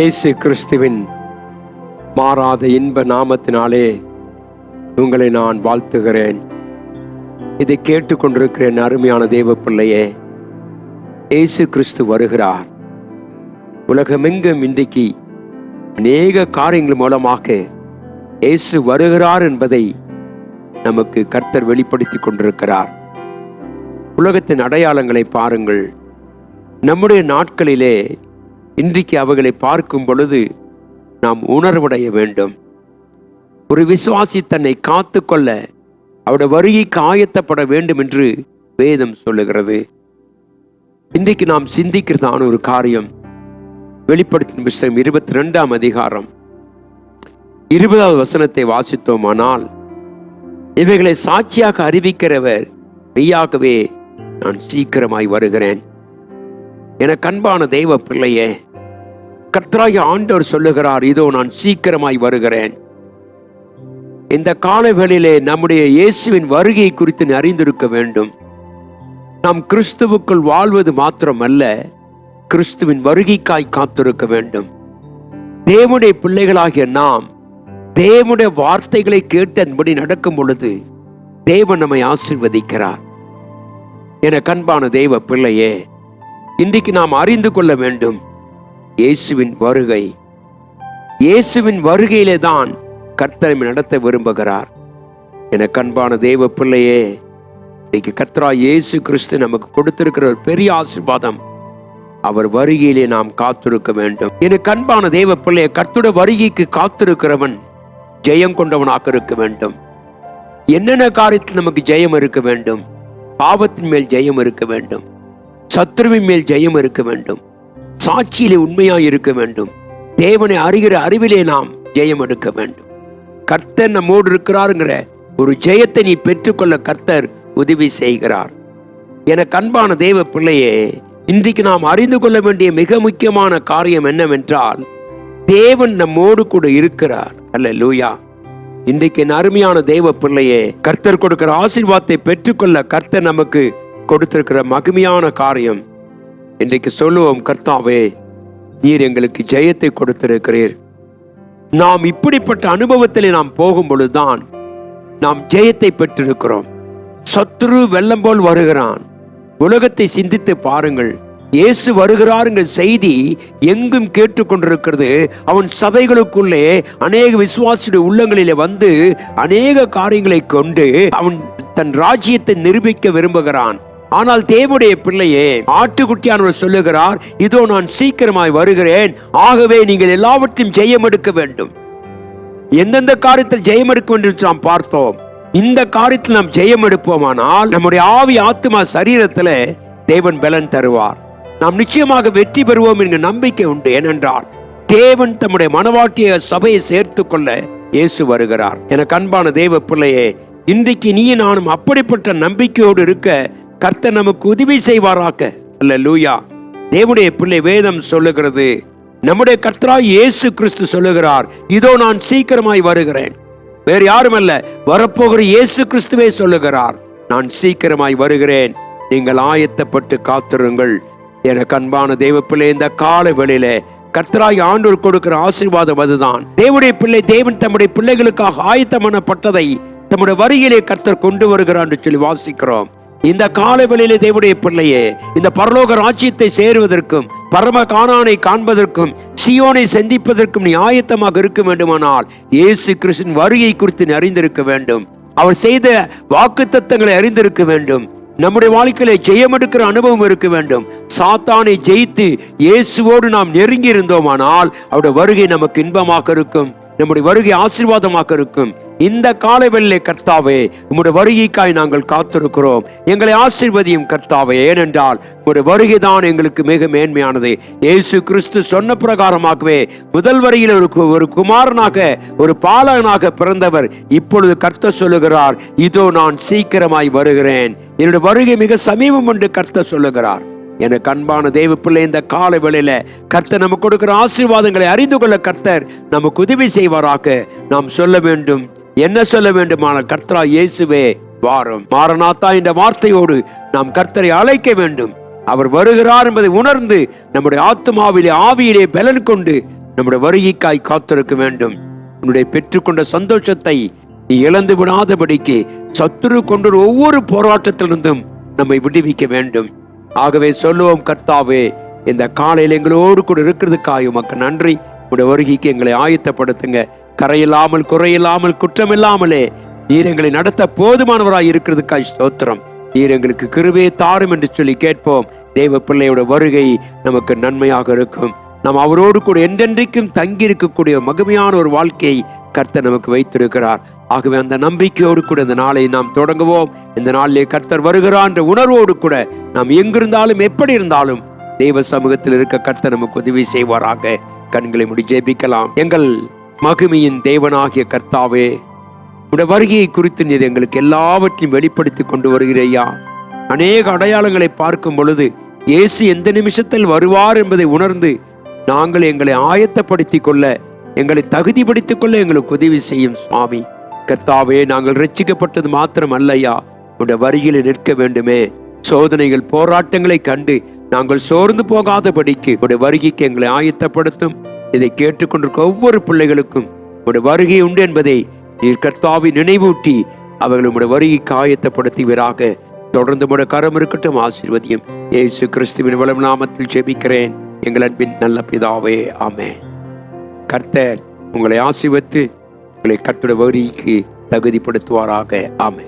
இயேசு கிறிஸ்துவின் மாறாத இன்ப நாமத்தினாலே உங்களை நான் வாழ்த்துகிறேன். இதை கேட்டுக்கொண்டிருக்கிறேன் அருமையான தேவ பிள்ளையே இயேசு கிறிஸ்து வருகிறார். உலகமெங்கும் இன்றைக்கு அநேக காரியங்கள் மூலமாக இயேசு வருகிறார் என்பதை நமக்கு கர்த்தர் வெளிப்படுத்தி கொண்டிருக்கிறார். உலகத்தின் அடையாளங்களை பாருங்கள். நம்முடைய நாட்களிலே இன்றைக்கு அவைகளை பார்க்கும் பொழுது நாம் உணர்வடைய வேண்டும். ஒரு விசுவாசி தன்னை காத்துக்கொள்ள அவருடைய வருகைக்கு ஆயத்தப்பட வேண்டும் என்று வேதம் சொல்லுகிறது. இன்றைக்கு நாம் சிந்திக்கிறதான ஒரு காரியம் வெளிப்படுத்தின புஸ்தகம் இருபத்தி ரெண்டாம் அதிகாரம். இருபதாவது வசனத்தை வாசித்தோமானால் இவைகளை சாட்சியாக அறிவிக்கிறவர் மெய்யாகவே நான் சீக்கிரமாய் வருகிறேன். என கண்பான தெய்வ பிள்ளையே கர்த்தராகிய ஆண்டவர் சொல்லுகிறார் இதோ நான் சீக்கிரமாய் வருகிறேன். இந்த காலவேளையிலே நம்முடைய இயேசுவின் வருகை குறித்து அறிந்திருக்க வேண்டும். நாம் கிறிஸ்துவுக்குள் வாழ்வது மாத்திரமல்ல கிறிஸ்துவின் வருகைக்காய் காத்திருக்க வேண்டும். தேவனுடைய பிள்ளைகளாகிய நாம் தேவனுடைய வார்த்தைகளை கேட்டன்படி நடக்கும் பொழுது தேவன் நம்மை ஆசிர்வதிக்கிறார். என கண்பான தெய்வ பிள்ளையே இன்றைக்கு நாம் அறிந்து கொள்ள வேண்டும் இயேசுவின் வருகை. இயேசுவின் வருகையிலே தான் கர்த்தரை நடத்த விரும்புகிறார். என கண்பான தேவ பிள்ளையே இன்னைக்கு கர்த்தரா இயேசு கிறிஸ்து நமக்கு கொடுத்திருக்கிற ஒரு பெரிய ஆசீர்வாதம். அவர் வருகையிலே நாம் காத்திருக்க வேண்டும். என கண்பான தேவ பிள்ளைய கர்த்துட வருகைக்கு காத்திருக்கிறவன் ஜெயம் கொண்டவனாக இருக்க வேண்டும். என்னென்ன காரியத்தில் நமக்கு ஜெயம் இருக்க வேண்டும்? பாவத்தின் மேல் ஜெயம் இருக்க வேண்டும். சத்ருவின் மேல் ஜெயம் இருக்க வேண்டும். சாட்சியிலே உண்மையாக இருக்க வேண்டும். தேவனை அறிகிற அறிவிலே நாம் ஜெயம் எடுக்க வேண்டும். கர்த்தர் நம்மோடு இருக்கிறாருங்கிற ஒரு ஜெயத்தை நீ பெற்றுக்கொள்ள கர்த்தர் உதவி செய்கிறார். என கண்பான தேவ பிள்ளையே இன்றைக்கு நாம் அறிந்து கொள்ள வேண்டிய மிக முக்கியமான காரியம் என்னவென்றால் தேவன் நம்மோடு கூட இருக்கிறார். அல்ல லூயா இன்றைக்கு என் அருமையான தெய்வ பிள்ளையே கர்த்தர் கொடுக்கிற ஆசீர்வாதத்தை பெற்றுக்கொள்ள கர்த்தர் நமக்கு கொடுத்திருக்கிற மகிமையான காரியம் இன்றைக்கு சொல்லுவோம் கர்த்தாவே நீர் எங்களுக்கு ஜெயத்தை கொடுத்திருக்கிறீர். நாம் இப்படிப்பட்ட அனுபவத்தில் நாம் போகும் பொழுதுதான் நாம் ஜெயத்தை பெற்றிருக்கிறோம். சத்துரு வெள்ளம் போல் வருகிறான். உலகத்தை சிந்தித்து பாருங்கள். இயேசு வருகிறாருங்கிற செய்தி எங்கும் கேட்டுக்கொண்டிருக்கிறது. அவன் சபைகளுக்குள்ளே அநேக விசுவாசியுடைய உள்ளங்களிலே வந்து அநேக காரியங்களை கொண்டு அவன் தன் ராஜ்யத்தை நிரூபிக்க விரும்புகிறான். ஆனால் தேவனுடைய பிள்ளையே ஆட்டுக்குட்டியானவர் சொல்லுகிறார் இதோ நான் சீக்கிரமாய் வருகிறேன். ஆகவே நீங்கள் எல்லாவற்றையும் ஜெயம் எடுக்க வேண்டும். எந்தெந்த காரியத்தில் ஜெயம் எடுக்க வேண்டும் என்று நாம் பார்த்தோம். இந்த காரியத்தில் நாம் ஜெயம் எடுப்போமானால் நம்முடைய ஆவி ஆத்மா சரீரத்தில் தேவன் பலன் தருவார். நாம் நிச்சயமாக வெற்றி பெறுவோம் என்கிற நம்பிக்கை உண்டு. ஏனென்றால் தேவன் தம்முடைய மனவாட்டிய சபையை சேர்த்து கொள்ள இயேசு வருகிறார். என அன்பான தேவ பிள்ளையே இன்றைக்கு நீ நானும் அப்படிப்பட்ட நம்பிக்கையோடு இருக்க கர்த்தர் நமக்கு உதவி செய்வாராக்க அல்ல லூயா தேவனுடைய பிள்ளை வேதம் சொல்லுகிறது. நம்முடைய கர்த்தரா இயேசு கிறிஸ்து சொல்லுகிறார். இதோ நான் சீக்கிரமாய் வருகிறேன். வேறு யாரும் அல்ல வரப்போகிற இயேசு கிறிஸ்துவே சொல்லுகிறார். நான் சீக்கிரமாய் வருகிறேன். நீங்கள் ஆயத்தப்பட்டு காத்திருங்கள். எனக்கு அன்பான தெய்வ பிள்ளை இந்த கால வெளியில கர்த்தராய் ஆண்டோர் கொடுக்கிற ஆசீர்வாதம் அதுதான். தேவனுடைய பிள்ளை தேவன் தம்முடைய பிள்ளைகளுக்காக ஆயத்தமானப்பட்டதை தம்முடைய வருகையிலே கர்த்தர் கொண்டு வருகிறார் என்று சொல்லி வாசிக்கிறோம். இந்த காலவெளியிலே தேவடைய பிள்ளையே இந்த பரலோக ராஜ்யத்தை சேருவதற்கும் பரம காணானை காண்பதற்கும் சியோனை சந்திப்பதற்கும் நீ ஆயத்தமாக இருக்க வேண்டுமானால் இயேசு கிறிஸ்தின் வருகை குறித்து நீ அறிந்திருக்க வேண்டும். அவர் செய்த வாக்கு தத்தங்களை அறிந்திருக்க வேண்டும். நம்முடைய வாழ்க்கையில ஜெயம் எடுக்கிற அனுபவம் இருக்க வேண்டும். சாத்தானை ஜெயித்து இயேசுவோடு நாம் நெருங்கி இருந்தோமானால் அவருடைய வருகை நமக்கு இன்பமாக இருக்கும். நம்முடைய வருகை ஆசீர்வாதமாக இருக்கும் இந்த காலவெளியிலே கர்த்தாவே உம்முடைய வருகைக்காய் நாங்கள் காத்திருக்கிறோம். எங்களை ஆசீர்வதியும் கர்த்தாவே ஏனென்றால் உம்முடைய வருகைதான் எங்களுக்கு மிக மேன்மையானது. இயேசு கிறிஸ்து சொன்ன பிரகாரமாகவே முதல் வரையில் ஒரு ஒரு குமாரனாக ஒரு பாலகனாக பிறந்தவர் இப்பொழுது கர்த்த சொல்லுகிறார் இதோ நான் சீக்கிரமாய் வருகிறேன். என்னுடைய வருகை மிக சமீபம் என்று கர்த்த சொல்லுகிறார். எனக்கு அன்பான தெய்வ பிள்ளை இந்த கால வேளையில கர்த்தர் நமக்கு கொடுக்கிற ஆசீர்வாதங்களை அறிந்து கொள்ள கர்த்தர் நமக்கு உதவி செய்வாராக. நாம் சொல்ல வேண்டும் என்ன சொல்ல வேண்டுமானால் கர்த்தரா இயேசுவே வாரம். மாரநாத்தா என்ற வார்த்தையோடு நாம் கர்த்தரை அழைக்க வேண்டும். அவர் வருகிறார் என்பதை உணர்ந்து நம்முடைய ஆத்மாவிலே ஆவியிலே பலன் கொண்டு நம்முடைய வருகைக்காய் காத்திருக்க வேண்டும். உன்னுடைய பெற்றுக்கொண்ட சந்தோஷத்தை நீ இழந்து விடாதபடிக்கு சத்துரு கொண்ட ஒவ்வொரு போராட்டத்திலிருந்தும் நம்மை விடுவிக்க வேண்டும். ஆகவே சொல்லுவோம் கர்த்தாவே இந்த காலையில் எங்களோடு கூட இருக்கிறதுக்காக உமக்கு நன்றி. உடைய வருகைக்கு எங்களை ஆயத்தப்படுத்துங்க. கரையில்லாமல் குறையில்லாமல் குற்றமில்லாமலே நீர் எங்களை நடத்த போதுமானவராய் இருக்கிறதுக்காய் ஸ்தோத்திரம். நீர் எங்களுக்கு கிருவே தாரும் என்று சொல்லி கேட்போம். தேவ பிள்ளையோட வருகை நமக்கு நன்மையாக இருக்கும். நாம் அவரோடு கூட என்றென்றைக்கும் தங்கி இருக்கக்கூடிய மகிமையான ஒரு வாழ்க்கையை கர்த்தர் நமக்கு வைத்திருக்கிறார். ஆகவே அந்த நம்பிக்கையோடு கூட இந்த நாளை நாம் தொடங்குவோம். இந்த நாளிலே கர்த்தர் வருகிறான் என்ற உணர்வோடு கூட நாம் எங்கிருந்தாலும் எப்படி இருந்தாலும் தெய்வ சமூகத்தில் இருக்க கர்த்தர் நமக்கு உதவி செய்வாராக. கண்களை முடி ஜெபிக்கலாம். எங்கள் மகிமையின் தேவனாகிய கர்த்தாவே உடைய வருகையை குறித்து நீர் எங்களுக்கு எல்லாவற்றையும் வெளிப்படுத்தி கொண்டு வருகிறையா அநேக அடையாளங்களை பார்க்கும் பொழுது இயேசு எந்த நிமிஷத்தில் வருவார் என்பதை உணர்ந்து நாங்கள் எங்களை ஆயத்தப்படுத்திக் கொள்ள எங்களை தகுதிப்படுத்திக் கொள்ள எங்களுக்கு உதவி செய்யும் சுவாமி. கர்த்தாவே நாங்கள் ரட்சிக்கப்பட்டது மாத்திரம் அல்லையா உடைய வருகையில் நிற்க வேண்டுமே. சோதனைகள் போராட்டங்களை கண்டு நாங்கள் சோர்ந்து போகாதபடிக்கு உடைய வருகைக்கு எங்களை ஆயத்தப்படுத்தும். இதை கேட்டுக்கொண்டிருக்க ஒவ்வொரு பிள்ளைகளுக்கும் உடைய வருகை உண்டு என்பதை நீர் கர்த்தாவை நினைவூட்டி அவர்கள் உடைய வருகைக்கு ஆயத்தப்படுத்துவீராக. தொடர்ந்து உடைய கரம் இருக்கட்டும் ஆசீர்வதியும். ஏசு கிறிஸ்துவின் வளம் நாமத்தில் ஜெபிக்கிறேன். எங்கள் அன்பின் நல்ல பிதாவே ஆமே கர்த்தர் உங்களை ஆசீர்வத்து உங்களை கர்த்தருடைய வரிக்கு தகுதிப்படுத்துவாராக. ஆமை